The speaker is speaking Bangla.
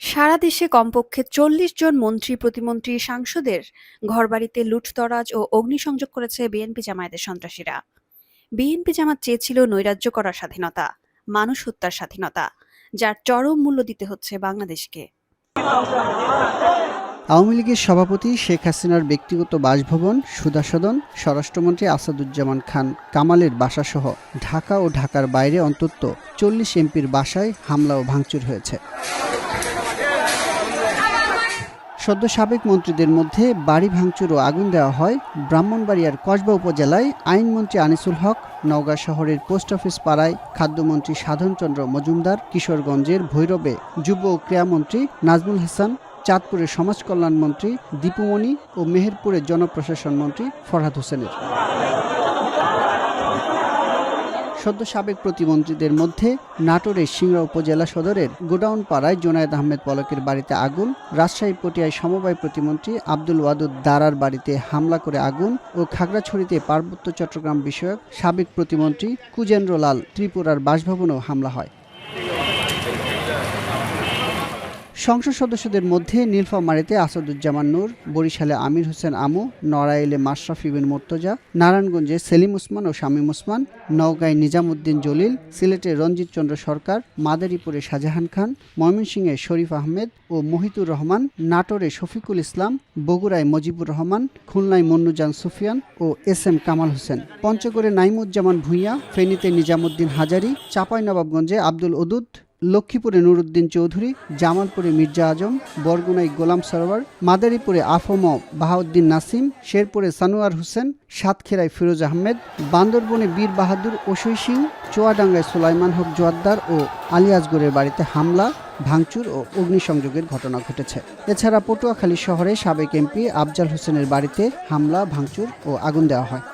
সারা দেশে কমপক্ষে চল্লিশ জন মন্ত্রী, প্রতিমন্ত্রী, সাংসদের ঘরবাড়িতে লুটতরাজ ও অগ্নিসংযোগ করেছে বিএনপি জামায়াতের সন্ত্রাসীরা। বিএনপি জামাত চেয়েছিল নৈরাজ্য করার স্বাধীনতা, মানুষ হত্যার স্বাধীনতা, যার চরম মূল্য দিতে হচ্ছে বাংলাদেশকে। আওয়ামী লীগের সভাপতি শেখ হাসিনার ব্যক্তিগত বাসভবন, সুধাসদন, স্বরাষ্ট্রমন্ত্রী আসাদুজ্জামান খান কামালের বাসাসহ ঢাকা ও ঢাকার বাইরে অন্তত চল্লিশ এমপির বাসায় হামলা ও ভাঙচুর হয়েছে। সদ্য সাবেক মন্ত্রীদের মধ্যে বাড়ি ভাঙচুর ও আগুন দেওয়া হয়। ব্রাহ্মণবাড়িয়ার কসবা উপজেলায় আইনমন্ত্রী আনিসুল হক, নওগাঁ শহরের পোস্ট অফিস পাড়ায় খাদ্যমন্ত্রী সাধনচন্দ্র মজুমদার, কিশোরগঞ্জের ভৈরবে যুব ও ক্রীড়ামন্ত্রী নাজমুল হাসান, চাঁদপুরের সমাজ কল্যাণ মন্ত্রী দীপুমণি ও মেহেরপুরের জনপ্রশাসন মন্ত্রী ফরহাদ হোসেনের। সদ্য সাবেক প্রতিমন্ত্রীদের মধ্যে নাটোরের সিংড়া উপজেলা সদরের গোডাউন পাড়ায় জোনায়েদ আহমেদ পলকের বাড়িতে আগুন, রাজশাহী পটিয়ায় সমবায় প্রতিমন্ত্রী আব্দুল ওয়াদুদ দারার বাড়িতে হামলা করে আগুন ও খাগড়াছড়িতে পার্বত্য চট্টগ্রাম বিষয়ক সাবেক প্রতিমন্ত্রী কুজেন্দ্রলাল ত্রিপুরার বাসভবনেও হামলা হয়। সংসদ সদস্যদের মধ্যে নীলফামারীতে আসাদুজ্জামান নূর, বরিশালে আমির হোসেন আমু, নড়াইলে মাশরাফি বিন মোর্তজা, নারায়ণগঞ্জে সেলিম ওসমান ও শামীম ওসমান নওগাঁয় নিজামুদ্দিন জলিল, সিলেটে রঞ্জিত চন্দ্র সরকার, মাদারীপুরে শাহজাহান খান, ময়মনসিংহে শরীফ আহমেদ ও মহিতুর রহমান, নাটোরে শফিকুল ইসলাম, বগুড়ায় মজিবুর রহমান, খুলনায় মন্নুজান সুফিয়ান ও এস এম কামাল হোসেন। পঞ্চগড়ে নাইমুজ্জামান ভূঁইয়া, ফেনীতে নিজামুদ্দিন হাজারি, চাঁপাইনবাবগঞ্জে আব্দুল ওদুদ লক্ষ্মীপুরে নুরুদ্দিন চৌধুরী, জামালপুরে মির্জা আজম বরগুনাই গোলাম সরোয়ার, মাদারীপুরে আফম বাহাউদ্দিন নাসিম, শেরপুরে সানোয়ার হোসেন, সাতক্ষীরায় ফিরোজ আহমেদ, বান্দরবনে বীর বাহাদুর ওসই সিং, চুয়াডাঙ্গায় সুলাইমান হক জোয়াদ্দার ও আলিয়াজগড়ের বাড়িতে হামলা, ভাঙচুর ও অগ্নিসংযোগের ঘটনা ঘটেছে। এছাড়া পটুয়াখালী শহরে সাবেক এমপি আফজাল হোসেনের বাড়িতে হামলা, ভাঙচুর ও আগুন দেওয়া হয়।